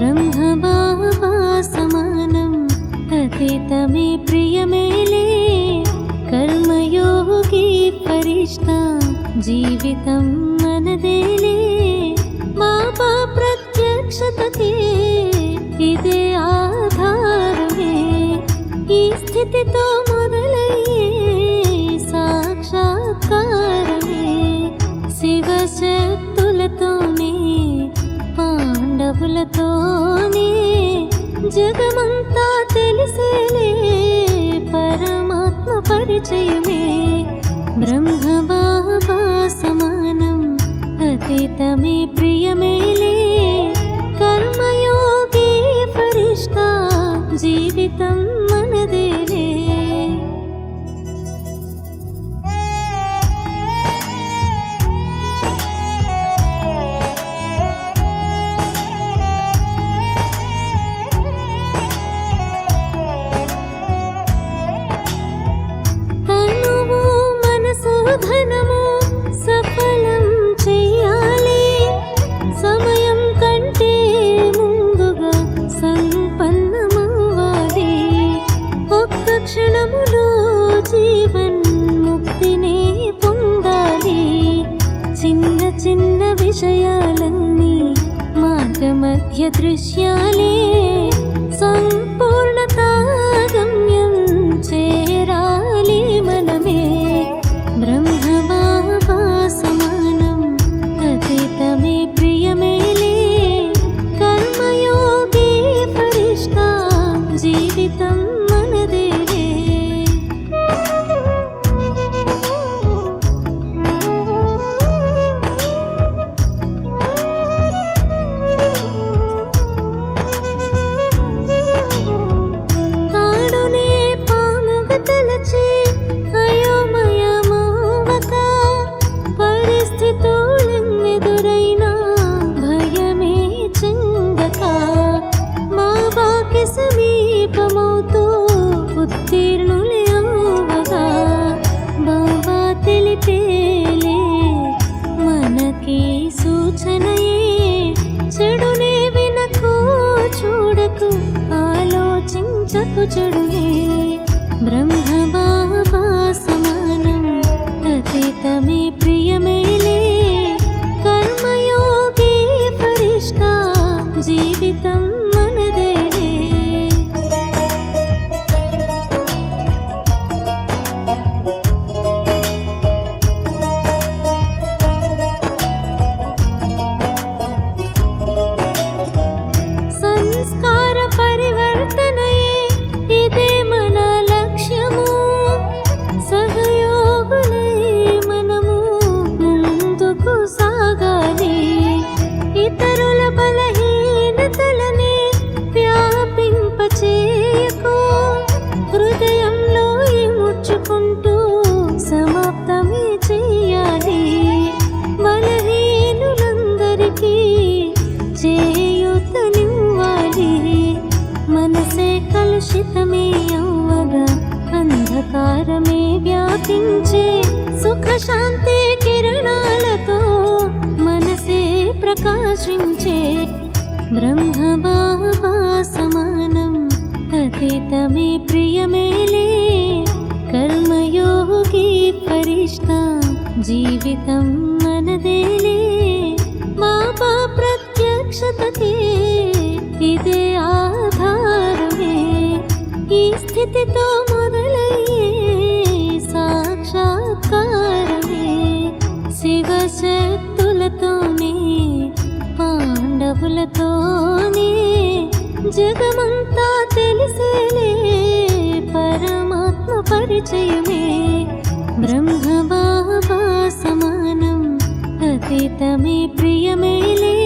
బ్రహ్మబాబా సమానం అతీతమే ప్రియమేలే కర్మయోగి పరిష్ట జీవితం మనదేలే బాబా ప్రత్యక్షతకే ఇదే ఆధారమే ఈ స్థితితో పాండవులతోనే జగమంతా తెలిసేలే పరమాత్మ పరిచయమే బ్రహ్మ దృశ్యాలే సంపూర్ణతాగమ్యం చేరాలి మనమే. బ్రహ్మ సమానం అతీతమే ప్రియమేలే. కర్మయోగే పరిష్ట జీవితం మనదే. కి సమీపమవుతూ ఉత్తీర్ణులే అవ్వగా బాబా తెలిపేలే మనకి సూచనయే. చెడునే వినకు చూడకు ఆలోచించకు చెడునే. బ్రహ్మ బాబా సమానం అతీతమే ప్రియమేలే కర్మయోగి జీవితం అంధకారమే వ్యాపించే సుఖ శాంతి కిరణాలతో మనసే ప్రకాశించే బ్రహ్మ బాబా సమానం అతీతమే ప్రియమేలే కర్మయోగి పరిష్ట జీవితం మనదేలే. బాబా ప్రత్యక్షతకే ఇదే ఆధారమే. ఈ స్థితితో మొదలయ్యే పాండవులతోనే జగమంతా తెలిసేలే. పరమాత్మ పరిచయమే. బ్రహ్మ బాబా సమానం. అతీతమే ప్రియమేలే